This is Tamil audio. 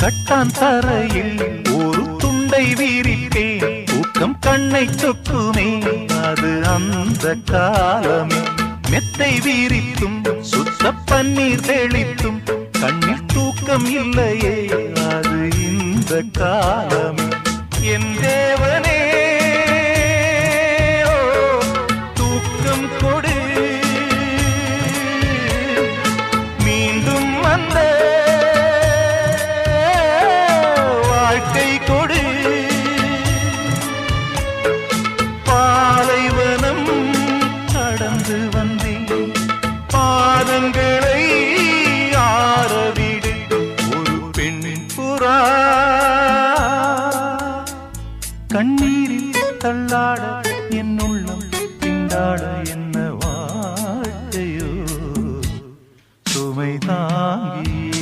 தட்டான் தரையில் ஒரு துண்டை வீரிட்டேன் தூக்கம் கண்ணை சொக்குமே. அது அந்த காலமே. மெத்தை வீரித்தும் சுத்த பன்னீர் தெளித்தும் கண்ணில் தூக்கம் இல்லையே. அது இந்த காலமே. என் தேவனே தூக்கம் கொடு. நடந்து வந்தேன் பாதங்களை ஆரவிடு ஒரு பெண்ணின் புறா. கண்ணீரில் தள்ளாட என் உள்ளம் திண்டாட என்ன வாழ்க்கையோ சுமை தாங்கி